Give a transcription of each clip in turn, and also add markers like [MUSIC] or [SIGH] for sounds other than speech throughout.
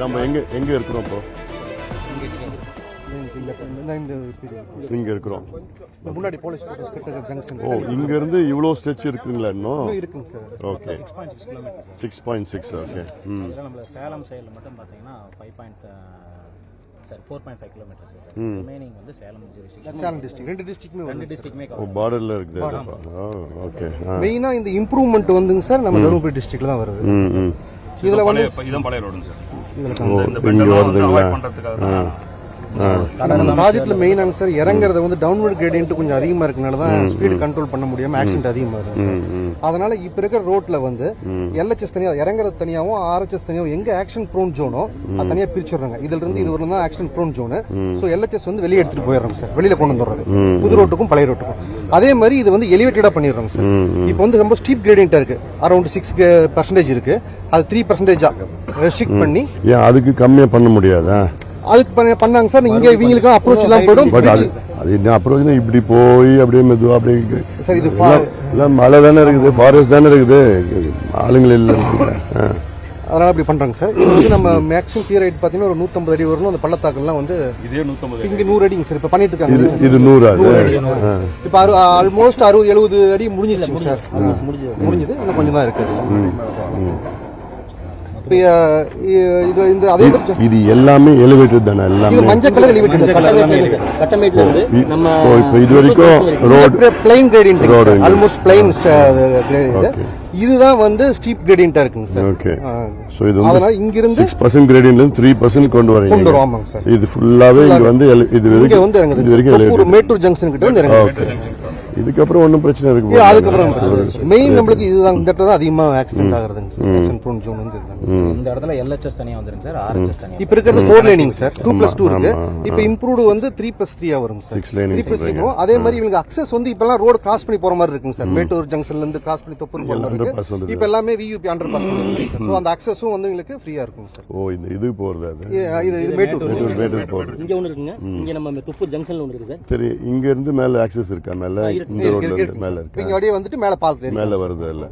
நம்ம எங்க எங்க இருக்கிறோம் இப்போ. இங்க இருக்கிறோம். முன்னாடி போலீஸ் ஜங்ஷன் ஓ இங்க இருந்து இவ்வளோ ஸ்டெச் இருக்குங்களா இன்னும்? இருக்குங்க sir. Okay six point six kilometre six point six okay ம் இதில் நம்ம சேலம் சைடில் மட்டும் பார்த்தீங்கன்னா five point sir four point five kilometres sir remaining வந்து சேலம் டிஸ்ட்ரிக்ட் சேலம் டிஸ்ட்ரிக்ட் ரெண்டு டிஸ்ட்ரிக்ட்மே ரெண்டு டிஸ்ட்ரிக்ட்மே ஓ பார்டர்ல இருக்குது. ஓகே ஆ மெயினா இந்த இம்ப்ரூவ்மெண்ட் வந்துங்க சார் நம்ம தருமபுரி டிஸ்ட்ரிக்ட்ல தான் வருது. ம் ம் இதுல வந்து பழைய ரோடுங்க சார் இங்க வருதுங்களா? நம்ம ப்ராஜெக்ட்ல மெயினாங்க சார் இறங்குறது வந்து டவுன்வர்ட் கிரேடியன்ட் கொஞ்சம் அதிகமா இருக்கனால தான் ஸ்பீடு கண்ட்ரோல் பண்ண முடியாம ஆக்சிடென்ட் அதிகமா இருக்கு. சார் அதனால இப்ப இருக்கிற ரோட்ல வந்து எல்ஹெச்எஸ் தனியா இறங்குறது தனியாவும் ஆர்ஹெச்எஸ் தனியாவும் எங்க ஆக்ஷன் ப்ரோன் ஜோனோ அது தனியா பிரிச்சிடுறாங்க. இதுல இருந்து இது வரலாம் தான் action prone zone so LHS வந்து வெளியே எடுத்துட்டு போயிடுறாங்க சார். வெளியில கொண்டு வந்துடுறது. புது ரோட்டுக்கும் பழைய ரோட்டுக்கும் அதே மாதிரி இது வந்து எலிவேட்டடா பண்ணிடுறாங்க சார். இப்போ வந்து ரொம்ப ஸ்டீப் கிரேடியன்ட்டா இருக்கு. அரௌண்ட் சிக்ஸ் பர்சன்டேஜ் இருக்கு. அது த்ரீ பர்சன்டேஜா ரெஸ்ட்ரிக்ட் பண்ணி. ஏன் அதுக்கு கம்மியா பண்ண முடியாதா? அதுக்கு பண்ண- பண்ணாங்க சார். இங்க இவங்களுக்கு அப்ரோச் எல்லாம் போயிடும். பட் அது அது என்ன அப்புறம் இப்படி போய் அப்படியே மெதுவா அப்படியே சார் இது எல்லாம் மலை தானே இருக்குது ஃபாரஸ்ட் தானே இருக்குது. ஆளுங்கள் இல்லை. அதனால அப்படி பண்றாங்க சார். இது வந்து நம்ம மேக்ஸிமம் பியர் ஹைட் பாத்தீங்கன்னா ஒரு 150 அடி வரணும். அந்த பள்ளத்தாக்கெல்லாம் வந்து இதே நூற்றம்பது இங்க நூறு அடிங்க சார். இப்ப பண்ணிட்டு இது இருக்காங்க. இது நூறா ஆ. இப்ப ஆல்மோஸ்ட் அறுபது எழுபது அடி முடிஞ்சிருச்சு சார். முடிஞ்சது. இன்னும் கொஞ்சம் தான் இருக்குது இது இந்த அதே மாதிரி just- இது எல்லாமே எலிவேட்டட் தானே எல்லாமே? மஞ்சள் கலர் எலிவேட்டட் கட்டமைப்புல இருந்து நம்ம ஸோ இப்போ இது வரைக்கும் road plain gradient Road. Almost plain. இதுதான் வந்து ஸ்டீப் கிரேடியன்ட்டா இருக்குங்க சார் ஓகே இது அதனால இங்கிருந்து சிக்ஸ் பர்சன்ட் கிரேடியன்ல த்ரீ பர்சன்ட் கொண்டு வரீங்க. கொண்டு வரோம் ஆமாங்க சார் இது ஃபுல்லாவே இங்க வந்து இது இங்க வரைக்கும் வந்து இது வரைக்கும் இறங்குது ஒரு. மேட்டூர் ஜங்ஷன் கிட்ட வந்து இறங்குது இதுக்கப்புறம் ஒன்றும் பிரச்சனை இருக்கு அதுக்கப்புறம் மெயின் நம்மளுக்கு இதுதான். இந்த இடத்துல தான் அதிகமா ஆக்சிடென்ட் ஆகுறதுங்க சார் ஆக்சிடென்ட் ப்ரோன் ஜோன் இந்த இடத்துல எல்ஹெச்எஸ் தனியாக வந்துருங்க சார் ஆர்ஹெச்எஸ் தனியாக இப்ப இருக்கிறது four laning sir two plus two இருக்கு. இப்ப இம்ப்ரூவ்டு வந்து த்ரீ பிளஸ் த்ரீயா வரும் sir Six laning three plus three. அதே மாதிரி இவங்க அக்சஸ் வந்து இப்பெல்லாம் ரோடு கிராஸ் பண்ணி போற மாதிரி இருக்குங்க சார் மேட்டூர் ஜங்ஷன்ல இருந்து கிராஸ் பண்ணி தொப்பூர் மாதிரி இருக்கு. வந்துருது. இப்ப எல்லாமே வியூபி அண்டர் பாஸ் ஸோ அந்த அக்சஸும் வந்து உங்களுக்கு ஃப்ரீயா இருக்கும் சார் ஓ இந்த இது போறது அது? இது இது- மேட்டூர். மேட்டூர் மேட்டூர் போறது. இங்க ஒண்ணு இருக்குங்க. இங்க நம்ம துப்பு ஜங்ஷன்ல ஒண்ணு இருக்கு சார் சரி இங்க இருந்து மேல ஆக்சஸ் இருக்கா? மேல இந்த ரோட்ல இருந்து மேல இருக்கா. இங்க அப்படியே வந்துட்டு மேல பால் மேல வருது இல்ல.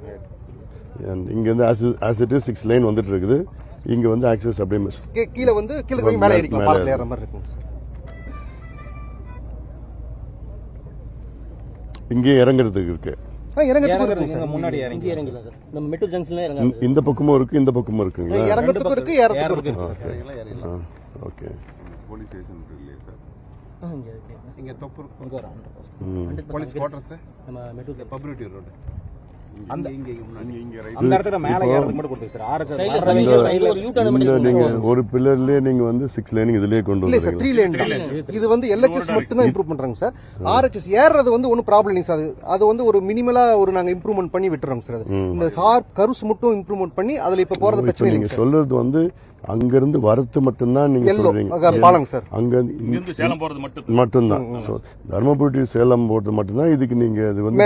இங்க இருந்து as it is six line வந்துட்டு இருக்குது. இங்க வந்து ஆக்சஸ் அப்படியே கீழே வந்து கீழே மேல மேல பால் ஏற மாதிரி இருக்குங்க சார் இங்கே இறங்குறதுக்கு இருக்கு முன்னாடி இறங்கி இங்க இறங்கலாம் சார் நம்ம மெட்ரோ ஜங்ஷன்ல இறங்கலாம் இந்த- பக்கமும் இருக்கு இந்த பக்கமும் இருக்குங்களா? இறங்கறதுக்கு இருக்கு ஏறதுக்கு இருக்கு. ஓகே போலீஸ் ஸ்டேஷன் ஒரு 100%. 100% போலீஸ் குவார்டர்ஸ் நம்ம மெட்ரோ பப்ளிக் ரோடு அந்த இங்க இங்க முன்னாடி. இங்க அந்த இடத்துல மேல ஏறதுக்கு மட்டும் கொடுத்துருக்கு சார். ஆர்ஹெச்எஸ் சைடுல சைடுல ஒரு யூ டர்ன் இந்த நீங்க ஒரு பில்லர்லயே நீங்க வந்து சிக்ஸ் லைனிங் இதுலயே கொண்டு சார் வந்துருக்கீங்க. த்ரீ லேன் இது வந்து எல்ஹெச்எஸ் மட்டும் தான் இம்ப்ரூவ் பண்றாங்க சார். ஆர்ஹெச்எஸ் ஏறது வந்து ஒன்றும் ப்ராப்ளம் இல்லைங்க சார். அது வந்து ஒரு மினிமலா ஒரு நாங்க இம்ப்ரூவ்மெண்ட் பண்ணி விட்டுறோம் சார் அது. இந்த சார் கருஸ் மட்டும் இம்ப்ரூவ்மெண்ட் பண்ணி அதுல இப்ப போறது பிரச்சனை இல்லைங்க சொல்றது வந்து அங்க இருந்து வரத்து மட்டும்தான் நீங்க சொல்றீங்க. பாலங்க சார். அங்க இங்கிருந்து சேலம் போறது மட்டும். மட்டும்தான். So, தர்மபுரி சேலம் போறது மட்டும்தான். இதுக்கு நீங்க இது வந்து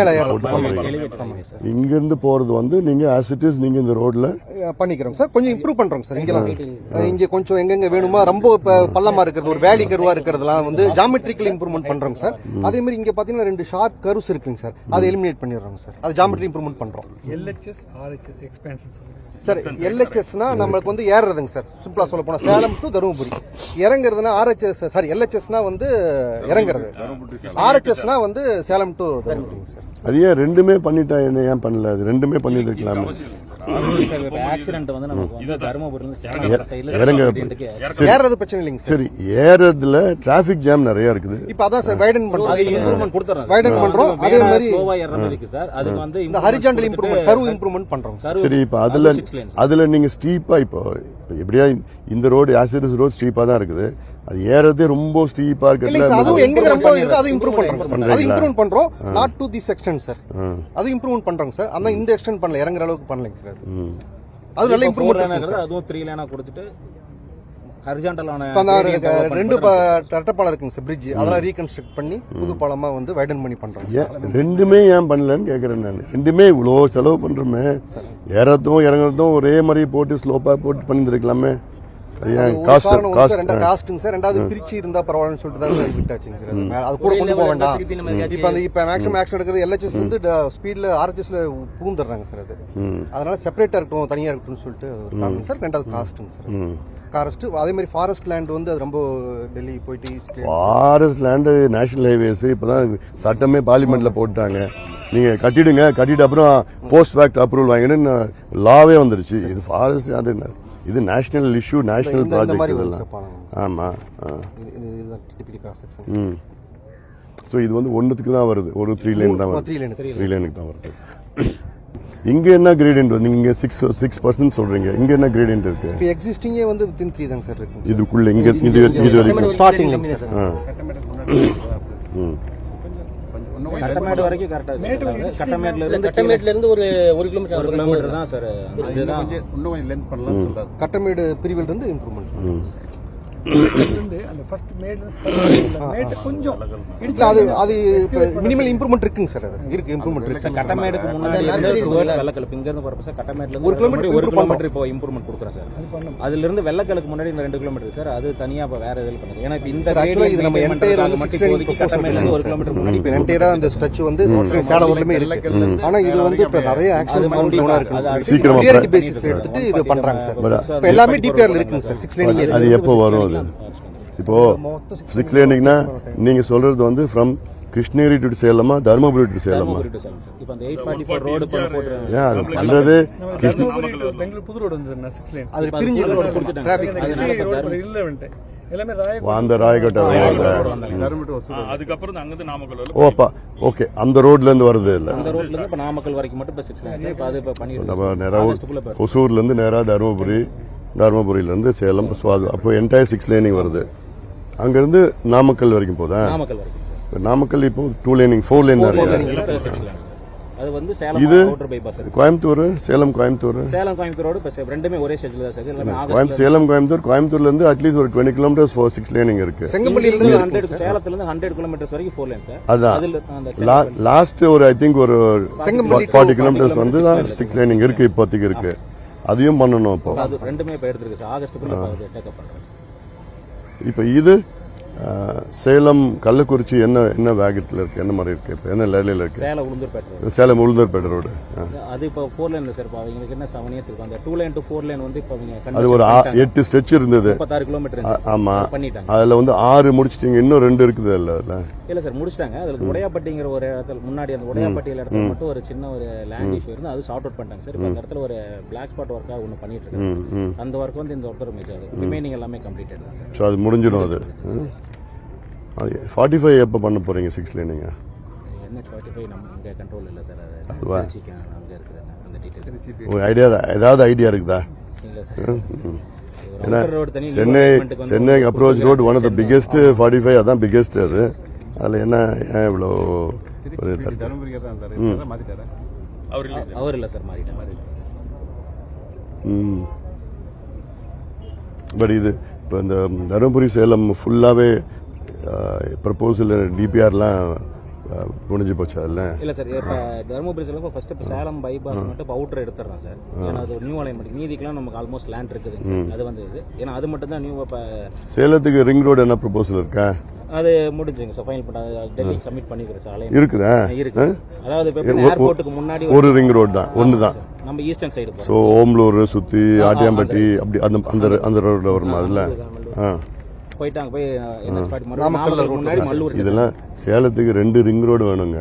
இங்க இருந்து போறது வந்து நீங்க ஆஸ் இட் இஸ் நீங்க இந்த ரோட்ல பண்ணிக்கிறோம் சார். கொஞ்சம் இம்ப்ரூவ் பண்றோம் சார். அஹ் இங்க கொஞ்சம் எங்கெங்க வேணுமா? ரொம்ப இப்ப பள்ளமா இருக்கிறது ஒரு வேலி கருவா இருக்கிறதுலாம் வந்து ஜாமெட்ரிக்கல் இம்ப்ரூவ்மெண்ட் பண்றோம் சார். அதே மாதிரி இங்க பாத்தீங்கன்னா ரெண்டு ஷார்ப் கருஸ் இருக்குங்க சார். அதை எலிமினேட் பண்ணிடுறோம் சார். அது ஜாமெட்ரி இம்ப்ரூவ்மெண்ட் பண்றோம். LHS, RHS expansion. சார் எல்ஹெச்எஸ்னா நம்மளுக்கு வந்து ஏறுறதுங்க சார். சிம்பிளாக சொல்ல போனால் சேலம் டு தருமபுரி. இறங்குறதுனா ஆர்ஹெச்எஸ் சாரி எல்ஹெச்எஸ்னா வந்து இறங்குறது. ஆர்ஹெச்எஸ்னா வந்து சேலம் டு தருமபுரி சார் அது ஏன் ரெண்டுமே பண்ணிட்டா என்ன ஏன் பண்ணல? அது ரெண்டுமே பண்ணிட்டு இருக்கலாமே. ஆக்சிடென்ட் வந்து நமக்கு வந்து தருமபுரியில இருந்து சேலம் சைடுல இறங்க சரி, ஏறது பிரச்சனை இல்லைங்க சார். சரி ஏறதுல டிராபிக் ஜாம் நிறைய இருக்குது. இப்ப அதான் சார் வைடன் பண்றோம். இம்ப்ரூவ்மெண்ட் கொடுத்துறோம். வைடன் பண்றோம். அதே மாதிரி ஸ்லோவா ஏற மாதிரி இருக்கு சார். அதுக்கு வந்து இந்த ஹரிஜாண்டல் இம்ப்ரூவ்மெண்ட் கரு இம்ப்ரூவ்மெண்ட் பண்றோம். சார் சரி இப்ப அதுல. அதுல நீங்க ஸ்டீப்பா இப்போ இப்போ எப்படியா இந்த ரோடு ஆசிரியஸ் ரோடு ஸ்டீப்பா தான் இருக்குது. அது ஏறதே ரொம்ப ஸ்டீப்பா சார் அதுவும் எங்க ரொம்ப இருக்கு அது இம்ப்ரூவ் பண்றோம். சார். அது? இம்ப்ரூவ் பண்றோம். Not to this extent sir அது இம்ப்ரூவ் பண்றோங்க சார் ஆனா இந்த எக்ஸ்டென்ட் பண்ணல இறங்குற அளவுக்கு பண்ணலைங்க சார் அது. நல்ல ஃபோர் இம்ப்ரூவ்மெண்ட் லேனாகிறது அதுவும் த்ரீ லேனா கொடுத்துட்டு அந்த ரெண்டு ரெட்டப்பாலம் இருக்குங்க சார் பிரிட்ஜ் அதெல்லாம் ரீகன்ஸ்ட்ரக்ட் பண்ணி புது பாலமா வந்து வைடன் பண்ணி பண்றோம் ஏன் ரெண்டுமே ஏன் பண்ணலன்னு கேக்குறேன் நான். ரெண்டுமே இவ்வளோ செலவு பண்றோமே. ஏறதும் இறங்குறதும் ஒரே மாதிரி போட்டு ஸ்லோப்பா போட்டு பண்ணிருக்கலாமே காஸ்ட்டுங்க சார் ரெண்டாவது பிரிச்சு இருந்தா பரவாயில்லன்னு சொல்லிட்டு தான் விட்டாச்சுங்க சார். அது கூட கொண்டு போக வேண்டாம். இப்ப அந்த இப்ப மேக்ஸிமம் ஆக்ஷன் எடுக்கிறது எல்ஹெச்எஸ் வந்து ஸ்பீட்ல ஆர்ஹெச்எஸ்ல பூந்துடுறாங்க சார் அது. அதனால செப்பரேட்டா இருக்கட்டும் தனியா இருக்கட்டும்னு சொல்லிட்டு சார் ரெண்டாவது காஸ்ட்டுங்க சார். காரஸ்ட் அதே மாதிரி ஃபாரஸ்ட் லேண்ட் வந்து அது ரொம்ப டெல்லி போயிட்டு ஃபாரஸ்ட் லேண்டு நேஷனல் ஹைவேஸ் இப்பதான் சட்டமே பார்லிமெண்ட்ல போட்டாங்க நீங்க கட்டிடுங்க கட்டிட்டு அப்புறம் போஸ்ட் ஃபேக்ட் அப்ரூவல் வாங்கினு லாவே வந்துருச்சு. இது ஃபாரஸ்ட் அது என்ன? இது நேஷனல் இஷ்யூ நேஷனல் ப்ராஜெக்ட் இதெல்லாம். செப்பாங்க. ஆமா ஆ. இது இது- இதுதான் டிபிடி கிராஸ் செக்ஷன் ம். ஸோ இது வந்து ஒன்றுத்துக்கு தான் வருது. ஒரு த்ரீ லைன் தான் வருது. த்ரீ லைன் த்ரீ லைனுக்கு தான் வருது. இங்க என்ன கிரேடியன்ட் வந்து? நீங்க சிக்ஸ் சிக்ஸ் பர்சன்ட் சொல்றீங்க. இங்க என்ன கிரேடியன்ட் இருக்கு? இப்போ எக்ஸிஸ்டிங்கே வந்து வித்தின் த்ரீ தாங்க சார் இருக்கு இதுக்குள்ள இங்க இது இது வரைக்கும் ஸ்டார்டிங் ஆ. ம். கட்டமேடு வரைக்கும் கரெக்டாக கட்டமேட்ல இருந்து கட்டமேட்ல இருந்து ஒரு ஒரு கிலோமீட்டர் ஒரு கிலோமீட்டர் தான் சார். இதுதான் இன்னும் கொஞ்சம் லென்த் பண்ணலாம் சொல்றாரு. கட்டமேடு பிரிவில் இருந்து இம்ப்ரூவ்மெண்ட் இருந்து அந்த ஃபர்ஸ்ட் மேட் மேட் கொஞ்சம் இல்ல அது அது மினிமல் இம்ப்ரூவ்மெண்ட் இருக்குங்க சார் அது. இருக்கு இம்ப்ரூவ்மெண்ட் இருக்கு. சார் கட்டமேடுக்கு முன்னாடி வெள்ளக்கலுப்பு இங்க இருந்து போறப்ப சார் கட்டமேட்ல ஒரு கிலோமீட்டர் ஒரு கிலோமீட்டர் இப்போ இம்ப்ரூவ்மெண்ட் கொடுக்குறோம் சார். அதுல இருந்து வெள்ளக்கலுக்கு முன்னாடி இந்த ரெண்டு கிலோமீட்டர் சார் அது தனியா இப்ப வேற இதில் பண்ணுங்க ஏன்னா இப்ப இந்த இது நம்ம வந்து கட்டமேட்ல ஒரு கிலோமீட்டர் முன்னாடி இப்போ என்டையரா அந்த ஸ்ட்ரெச் வந்து சேலம் வரலுமே இருக்கு. ஆனா இது வந்து இப்ப நிறைய டவுனா அது இருக்கு. சீக்கிரமா ப்ரியாரிட்டி பேசிஸ்ல எடுத்துட்டு இது பண்றாங்க சார். இப்போ எல்லாமே டிபிஆர்ல இருக்குங்க சார். சிக்ஸ் லைன் அது எப்போ வரும்? அது இப்போ சிக்ஸ் லேனிங்னா நீங்க சொல்றது வந்து ஃப்ரம் கிருஷ்ணகிரி டு சேலமா தருமபுரி டு சேலமா ஏன் அது பண்றது? கிருஷ்ண அந்த ராயக்கோட்டை அதுக்கப்புறம் நாமக்கல் ஓப்பா ஓகே. அந்த ரோட்ல இருந்து வருது இல்ல. அந்த ரோட்ல இருந்து இப்ப நாமக்கல் வரைக்கும் மட்டும் இப்போ சிக்ஸ் லைன் சார் இப்போ அது இப்போ பண்ணிட்டு நம்ம நேரா ஆகஸ்ட்டுக்குள்ள போயிடும் ஒசூர்ல இருந்து நேரா தருமபுரி தருமபுரியில இருந்து சேலம் ஸோ அது அப்போ என்டையர் சிக்ஸ் லேனிங் வருது. அங்க இருந்து நாமக்கல் வரைக்கும் போதா? நாமக்கல் வரைக்கும் சார் இப்ப நாமக்கல் இப்போ டூ லேனிங் ஃபோர் லேன் தான் அது வந்து சேலம் இது- கோயம்புத்தூர் சேலம் கோயம்புத்தூர்? சேலம் கோயம்புத்தூர் ரோடு இப்போ ரெண்டுமே ஒரே ஸ்டேஜில் தான் சார் எல்லாமே சேலம் கோயம்புத்தூர் கோயம்புத்தூர்ல இருந்து அட்லீஸ்ட் ஒரு twenty kilometres four six laning இருக்கு. இருந்து ஹண்ட்ரட் சேலத்துல இருந்து ஹண்ட்ரட் கிலோமீட்டர்ஸ் வரைக்கும் ஃபோர் லைன் சார் அதான். லாஸ்ட் ஒரு ஐ திங்க் ஒரு ஃபார்ட்டி கிலோமீட்டர்ஸ் வந்து தான் சிக்ஸ் லைனிங் இருக்கு இப்போதைக்கு இருக்கு. அதையும் பண்ணணும் இப்போ அது ரெண்டுமே இப்போ எடுத்துருக்கு சார். ஆகஸ்ட்டுக்குள்ள இப்போ இது சேலம் கள்ளக்குறிச்சி என்ன என்ன வேகத்தில் இருக்கு? என்ன மாதிரி இருக்கு? இப்போ என்ன லேலையில் இருக்கு? சேலம் உளுந்தூர்பேட்டை. சேலம் உளுந்தூர்பேட்டை ரோடு. அது இப்போ ஃபோர் லைன்ல சார் இப்போ அவங்களுக்கு என்ன செவன் இயர்ஸ் இருக்கும் அந்த two line to four line வந்து இப்போ அவங்க அது ஒரு எட்டு ஸ்ட்ரெச் இருந்தது. முப்பத்தாறு கிலோமீட்டர் ஆ- ஆமா. பண்ணிட்டாங்க. அதுல வந்து ஆறு முடிச்சிட்டீங்க. இன்னும் ரெண்டு இருக்குது இல்ல அதுல. இல்ல சார் முடிச்சிட்டாங்க. அதுல உடையாப்பட்டிங்கிற ஒரு இடத்துல முன்னாடி அந்த உடையாப்பட்டியில இடத்துல மட்டும் ஒரு சின்ன ஒரு லேண்ட் இஷ்யூ இருந்து அது சார்ட் அவுட் பண்ணிட்டாங்க சார் இப்போ அந்த இடத்துல ஒரு பிளாக் ஸ்பாட் ஒர்க்காக ஒன்று பண்ணிட்டு இருக்காங்க. அந்த ஒர்க் வந்து இந்த ஒருத்தர் மேஜர் ரிமைனிங் எல்லாமே கம்ப்ளீட்டட் தான் சார் அது முடிஞ்சிடும் அது. ஃபார்ட்டி ஃபைவ் எப்போ பண்ண போறீங்க சிக்ஸ் லைனிங்க என்ஹெச் ஃபார்ட்டி ஃபைவ் நம்ம இங்கே கண்ட்ரோல் இல்லை சார் அது அங்கே அந்த ஐடியா ஏதாவது ஐடியா இருக்குதா? ஏன்னா Chennai Chennai approach road one of the biggest forty five அதான் பிக்கெஸ்ட் அது. அதில் என்ன ஏன் இவ்வளோ ஒரு அவர் இல்லை சார் ம். பட் இது இப்போ இந்த தருமபுரி சேலம் ஃபுல்லாகவே ப்ரப்போசல் டிபிஆர்லாம் முடிஞ்சு போச்சு அதில் இல்ல சார் இப்ப தருமபுரி செல்லும் ஃபர்ஸ்ட் இப்ப சேலம் பைபாஸ் மட்டும் இப்போ எடுத்துறோம் சார் ஏன்னா அது நியூ அலைன்மெண்ட் மீதிக்கெல்லாம் நமக்கு ஆல்மோஸ்ட் லேண்ட் இருக்குதுங்க சார் அது வந்து இது. ஏன்னா அது மட்டும் தான் நியூ இப்போ சேலத்துக்கு ரிங் ரோடு என்ன ப்ரப்போசல் இருக்கா? அது முடிஞ்சுங்க சார் ஃபைனல் பண்ண டெல்லிக்கு சப்மிட் பண்ணிக்கிறேன் சார் இருக்குதா? இருக்கு. அதாவது இப்போ ஏர்போர்ட்டுக்கு முன்னாடி ஒரு ரிங் ரோடு தான் ஒன்று தான். நம்ம ஈஸ்டர்ன் சைடு ஸோ ஓம்லூர் சுற்றி ஆட்டியாம்பட்டி அப்படி அந்த அந்த அந்த ரோட்டில் வருமா அதில்? ஆ. போயிட்டு அங்க போய் முன்னாடி மல்லூர் இதெல்லாம் சேலத்துக்கு ரெண்டு ரிங் ரோடு வேணுங்க.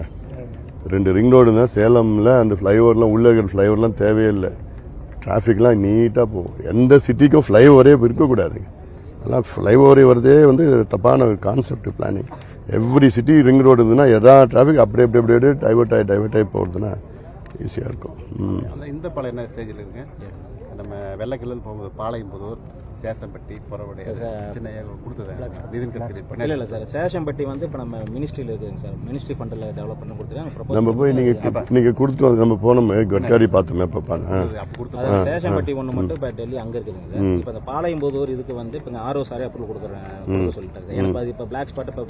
ரெண்டு ரிங் ரோடு தான் சேலம்ல அந்த ஃப்ளைஓவர்லாம் உள்ள இருக்கிற ஃப்ளைஓவர்லாம் தேவையில்லை டிராஃபிக்லாம் நீட்டாக போகும். எந்த சிட்டிக்கும் ஃப்ளைஓவரே இருக்கக்கூடாதுங்க அதெல்லாம் ஃப்ளைஓவரே வரதே வந்து தப்பான concept planning every city ring road இருந்ததுன்னா எதா டிராஃபிக் அப்படியே அப்படி அப்படியே டைவர்ட் ஆகி டைவர்ட் ஆகி போகிறதுனா ஈஸியாக இருக்கும். அந்த இந்த பாலம் என்ன ஸ்டேஜில் இருக்கு? நம்ம வெள்ளக்கிலேருந்து போகும்போது பாளையம்புதூர் சேசம்பட்டி புறவடை சின்ன கொடுத்தது நிதின் கட்கரி இல்ல இல்ல சார் சேஷம்பட்டி வந்து இப்போ நம்ம மினிஸ்ட்ரியில் இருக்குதுங்க சார் மினிஸ்ட்ரி ஃபண்டில் டெவலப் பண்ணி கொடுத்துருக்காங்க நம்ம போய் நீங்கள் நீங்கள் கொடுத்து வந்து நம்ம போனோமே கட்காரி பார்த்தோமே பாப்பாங்க அப்போ கொடுத்த சேஷம்பட்டி ஒன்று மட்டும் இப்போ டெல்லி அங்கே இருக்குதுங்க சார் இப்போ இந்த பாளையம்போதூர் இதுக்கு வந்து இப்போ ஆர்ஓ சாரே அப்ரூவல் கொடுக்குறேன் கொடுக்க சொல்லிட்டாங்க சார் எனக்கு அது இப்போ பிளாக் ஸ்பாட் இப்போ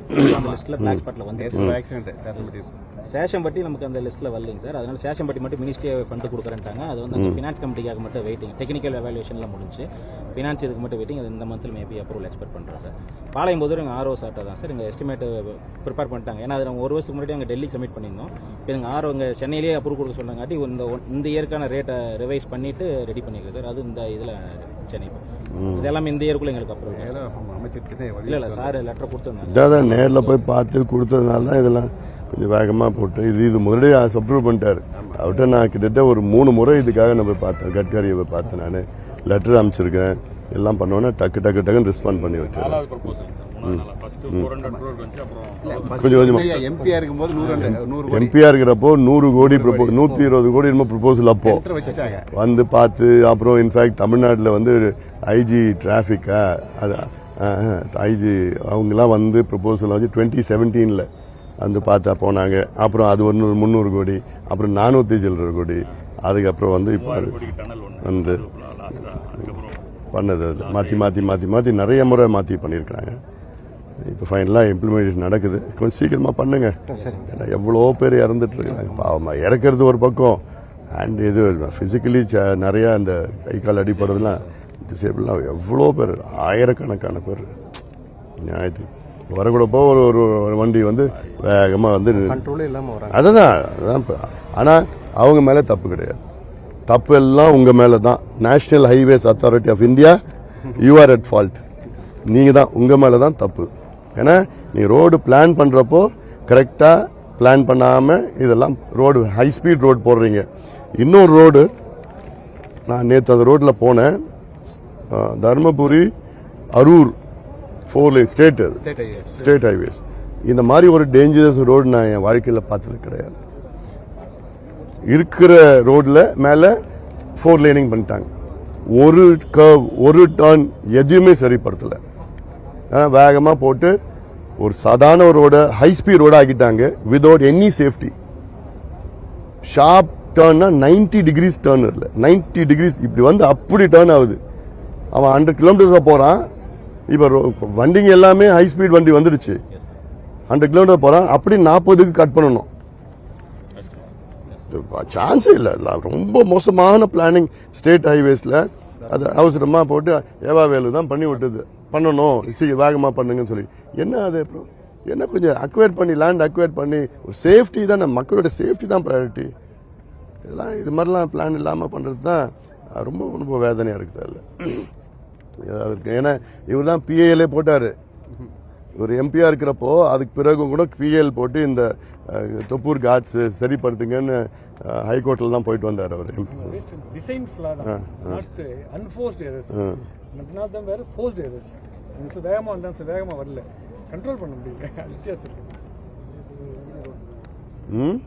லிஸ்ட்டில் பிளாக் ஸ்பாட்டில் வந்து நேற்று ஒரு ஆக்சிடென்ட் சேசம்பட்டி சேஷம்பட்டி. நமக்கு அந்த லிஸ்ட்டில் வரலைங்க சார் அதனால சேஷம்பட்டி மட்டும் மினிஸ்ட்ரி ஃபண்டு கொடுக்குறேன்ட்டாங்க. அது வந்து அந்த ஃபினான்ஸ் கமிட்டிக்காக மட்டும் வெயிட்டிங் டெக்னிக்கல் எவாலுவேஷன்லாம் முடிஞ்சு ஃபினான்ஸ் இதுக்கு மட்டும் வெயிட்டிங் அது இந்த மந்த்தில் மேபி அப்ரூவல் எக்ஸ்பெக்ட் பண்ணுறோம் சார். பாளையம்போதூர் எங்கள் ஆர்ஓ சார்ட்ட தான் சார். எங்கள் எஸ்டிமேட் ப்ரிப்பேர் பண்ணிட்டாங்க. ஏன்னா அது நம்ம ஒரு வருஷத்துக்கு முன்னாடி அங்கே டெல்லி சப்மிட் பண்ணியிருந்தோம். இப்போ எங்கள் ஆர்ஓ இங்கே சென்னையிலேயே அப்ரூவ் கொடுக்க சொன்னாங்காட்டி இந்த ஒன்- இந்த இயற்கான ரேட்டை ரிவைஸ் பண்ணிட்டு ரெடி பண்ணிக்கிறேன் சார். அது இந்த இதில் சென்னை இதெல்லாம் இந்த இயருக்குள்ள எங்களுக்கு அப்ரூவல் அமைச்சர் இல்ல இல்ல சார் லெட்டர் கொடுத்துருந்தாங்க இதான் நேரில் போய் பார்த்து கொடுத்ததுனால தான் இதெல்லாம் கொஞ்சம் வேகமாக போட்டு இது இது முதலே அப்ரூவ் பண்ணிட்டாரு. அவர்கிட்ட நான் கிட்டத்தட்ட ஒரு மூணு முறை இதுக்காக நான் போய் பார்த்தேன். கட்காரியை போய் பார்த்தேன் நான். லெட்டர் அனுப்பிச்சிருக்கேன். எல்லாம் பண்ணோன்னே டக்கு டக்கு டக்குன்னு ரெஸ்பாண்ட் பண்ணி வச்சேன் கொஞ்சம் கொஞ்சமா. எம்பியா இருக்கும்போது எம்பியா இருக்கிறப்போ நூறு கோடி ப்ரொபோ நூற்றி இருபது கோடி என்னமோ ப்ரொபோசல் அப்போ. வந்து பார்த்து அப்புறம் இன்ஃபேக்ட் தமிழ்நாட்டில் வந்து ஐஜி டிராஃபிக்கா அது ஐஜி அவங்கெல்லாம் வந்து ப்ரொபோசல் வந்து டுவெண்ட்டி செவன்டீனில் வந்து பார்த்தா போனாங்க. அப்புறம் அது ஒரு முந்நூறு கோடி அப்புறம் நானூற்றி சில்லற கோடி. அதுக்கப்புறம் வந்து இப்போ ஒன்று வந்து பண்ணது அது. மாற்றி மாற்றி மாற்றி மாற்றி நிறைய முறை மாற்றி பண்ணியிருக்கிறாங்க. இப்போ ஃபைனலாக இம்ப்ளிமெண்டேஷன் நடக்குது. கொஞ்சம் சீக்கிரமாக பண்ணுங்க. ஏன்னா எவ்வளோ பேர் இறந்துட்டு இருக்காங்க. பாவமா இறக்கிறது ஒரு பக்கம். அண்ட் இது ஃபிசிக்கலி நிறையா அந்த கை கால் அடிப்படுறதுலாம் டிசேபிள்லாம் எவ்வளோ பேர் ஆயிரக்கணக்கான பேர். நியாயத்துக்கு. வரக்கூடப்போ ஒரு ஒரு வண்டி வந்து வேகமாக வந்து அதுதான் அதுதான் இப்ப. ஆனா அவங்க மேல தப்பு கிடையாது. தப்பு எல்லாம் உங்க மேல தான். National highways authority of India you are at fault நீங்க தான் உங்க மேல தான் தப்பு. ஏன்னா நீ ரோடு பிளான் பண்றப்போ கரெக்டா பிளான் பண்ணாம இதெல்லாம் ரோடு ஹை ஸ்பீட் ரோடு போடுறீங்க. இன்னொரு ரோடு நான் நேற்று அந்த ரோட்டில் போனேன். Dharmapuri Harur. Four line state அது. ஸ்டேட் ஹைவேஸ் இந்த மாதிரி ஒரு டேஞ்சரஸ் ரோடு நான் என் வாழ்க்கையில் பார்த்தது கிடையாது. இருக்கிற ரோட்ல மேல ஃபோர் லைனிங் பண்ணிட்டாங்க. ஒரு கர்வ் ஒரு டர்ன் எதுவுமே சரிப்படுத்தல. ஆனா வேகமா போட்டு ஒரு சாதாரண ரோட ஹை ஸ்பீட் ரோட ஆக்கிட்டாங்க விதவுட் எனி சேஃப்டி ஷார்ப் டர்ன்னா நைன்டி டிகிரிஸ் டர்ன் இல்லை நைன்டி டிகிரிஸ் இப்படி வந்து அப்படி டர்ன் ஆகுது. அவன் ஹண்ட்ரட் கிலோமீட்டர்ஸ் போறான். இப்போ வண்டிங்க எல்லாமே ஹை ஸ்பீட் வண்டி வந்துடுச்சு. ஹண்ட்ரட் கிலோமீட்டர் போறான் அப்படி நாற்பதுக்கு கட் பண்ணணும். சான்ஸே இல்லை. ரொம்ப மோசமான பிளானிங் ஸ்டேட் ஹைவேஸ்ல அது அவசரமா போட்டு ஏவா வேலு தான் பண்ணி விட்டது. பண்ணணும். சி வேகமா பண்ணுங்கன்னு சொல்லி. என்ன அது அப்புறம் என்ன கொஞ்சம் அக்வேர் பண்ணி லேண்ட் அக்வேர் பண்ணி ஒரு சேஃப்டி தான். மக்களோட சேஃப்டி தான் ப்ரையாரிட்டி இதெல்லாம் இது மாதிரிலாம் பிளான் இல்லாமல் பண்ணுறது தான் ரொம்ப ரொம்ப வேதனையாக இருக்குது அதில். இருக்கு ஏன்னா இவர் தான் பிஏஎல்ஏ போட்டார். ஒரு எம்பியா இருக்கிறப்போ அதுக்கு பிறகு கூட பிஎல் போட்டு இந்த தொப்பூர் காட்ஸ் சரிப்படுத்துங்கன்னு ஹைகோர்ட்டில் தான் போயிட்டு வந்தார் அவர். டிசைன் ஃபிளா தான். நாட் அன்ஃபோர்ஸ்ட் எரர்ஸ் நட் தான் வேற ஃபோர்ஸ்ட் எரர்ஸ் உங்களுக்கு வேகமாக வரல. கண்ட்ரோல் பண்ண முடியல. [LAUGHS]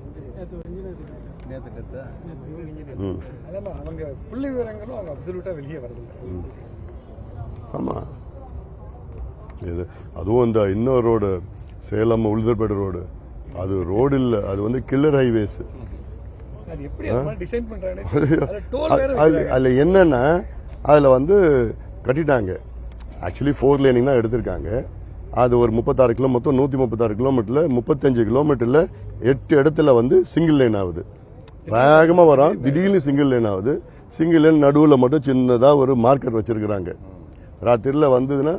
அவங்க புள்ளி விவரங்களும் அவங்க வெளியே வரதில்லை. ஆமாம் இது அதுவும் இந்த இன்னொரு ரோடு சேலம் உளுந்தர்பேட்டை ரோடு. அது ரோடு இல்லை அது வந்து கில்லர் ஹைவேஸ். அதில் என்னன்னா அதில் வந்து கட்டிட்டாங்க. ஆக்சுவலி ஃபோர் லேனிங் தான் எடுத்திருக்காங்க. அது ஒரு முப்பத்தாறு கிலோ மொத்தம் நூற்றி முப்பத்தாறு கிலோமீட்டரில் முப்பத்தஞ்சு கிலோமீட்டரில் எட்டு இடத்துல வந்து சிங்கிள் லைன் ஆகுது. வேகமாக வரான். திடீர்னு சிங்கிள் லைன் ஆகுது. சிங்கிள் லைன் நடுவில் மட்டும் சின்னதாக ஒரு மார்க்கர் வச்சிருக்கிறாங்க. ராத்திரியில் வந்ததுன்னா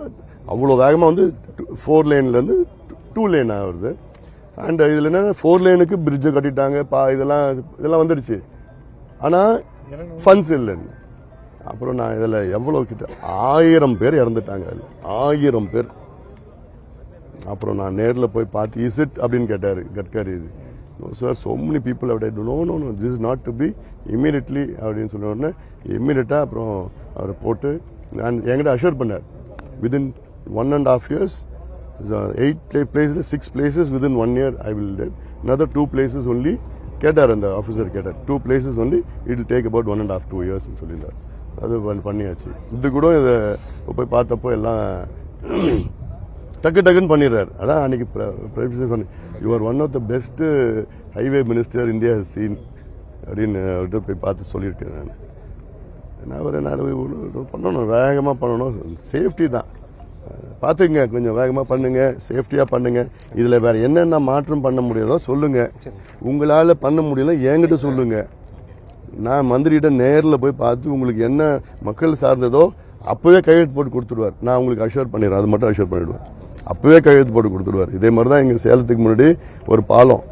அவ்வளோ வேகமாக வந்து ஃபோர் லேன்லேருந்து டூ லைன் ஆகுது அண்ட் இதில் என்னென்னா ஃபோர் லைனுக்கு பிரிட்ஜை கட்டிட்டாங்க. பா இதெல்லாம் இதெல்லாம் வந்துடுச்சு. ஆனால் ஃபண்ட்ஸ் இல்லைன்னு. அப்புறம் நான் இதில் எவ்வளோ கிட்ட ஆயிரம் பேர் இறந்துட்டாங்க அது ஆயிரம் பேர். அப்புறம் நான் நேரில் போய் பார்த்து இஸ் இட் அப்படின்னு கேட்டார் கட்கரி இது. Sir so many people have no no no this is not to be immediately அப்படின்னு சொன்ன உடனே இம்மீடியட்டாக அப்புறம் அவரை போட்டு நான் என்கிட்ட அஷூர் பண்ணார். Within one and half years eight places six places within one year I will another two places only கேட்டார் அந்த ஆஃபீஸர் கேட்டார். Two places only it take about one and half two இயர்ஸ்னு சொல்லியிருந்தார். அது பண்ணியாச்சு. இது கூட இதை போய் பார்த்தப்போ எல்லாம் [CLEARS THROAT] டக்கு டக்குன்னு பண்ணிடுறாரு. அதான் அன்னைக்கு சொன்னேன் your one of the best highway minister India seen அப்படின்னு அவர்கிட்ட போய் பார்த்து சொல்லியிருக்கேன் நான். என்ன அவர் என்ன பண்ணணும் வேகமாக பண்ணணும். சேஃப்டி தான். பார்த்துங்க கொஞ்சம் வேகமாக பண்ணுங்க சேஃப்டியாக பண்ணுங்க. இதில் வேற என்னென்ன மாற்றம் பண்ண முடியாதோ சொல்லுங்க. உங்களால் பண்ண முடியல என்கிட்ட சொல்லுங்க. நான் மந்திரிகிட்ட நேரில் போய் பார்த்து உங்களுக்கு என்ன மக்கள் சார்ந்ததோ அப்போவே கையெழுத்து போட்டு கொடுத்துடுவார். நான் உங்களுக்கு அஷூர் பண்ணிடுறேன். அது மட்டும் அஷோர் பண்ணிடுவேன் அப்பவே கையெழுத்து போட்டு கொடுத்துடுவார். இதே மாதிரி தான் எங்கள் சேலத்துக்கு முன்னாடி ஒரு பாலம்.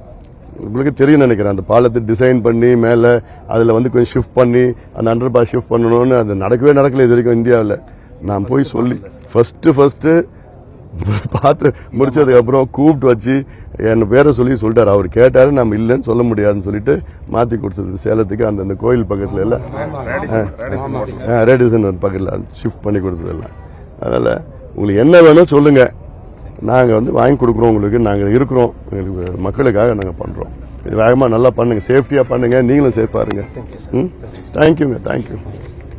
உங்களுக்கு தெரியும் நினைக்கிறேன். அந்த பாலத்தை டிசைன் பண்ணி மேலே அதில் வந்து கொஞ்சம் ஷிஃப்ட் பண்ணி அந்த அண்டர் பாஸ் ஷிஃப்ட் பண்ணணும்னு அது நடக்கவே நடக்கல இது வரைக்கும் இந்தியாவில். நான் போய் சொல்லி ஃபர்ஸ்ட் ஃபர்ஸ்ட் பார்த்து முடிச்சதுக்கு அப்புறம் கூப்பிட்டு வச்சு என் பேரை சொல்லி சொல்லிட்டாரு. அவர் கேட்டாரு நம்ம இல்லைன்னு சொல்ல முடியாதுன்னு சொல்லிட்டு மாத்தி கொடுத்தது. சேலத்துக்கு அந்த அந்த கோயில் பக்கத்துல எல்லாம் ரேடியேஷன் பக்கத்தில் ஷிஃப்ட் பண்ணி கொடுத்ததெல்லாம் அதனால உங்களுக்கு என்ன வேணும் சொல்லுங்க. நாங்க வந்து வாங்கி கொடுக்குறோம் உங்களுக்கு நாங்க இருக்கிறோம். எங்களுக்கு மக்களுக்காக நாங்க பண்றோம். இது வேகமா நல்லா பண்ணுங்க. சேஃப்டியா பண்ணுங்க. நீங்களும் சேஃபா இருங்க. ம்? தேங்க்யூங்க தேங்க்யூ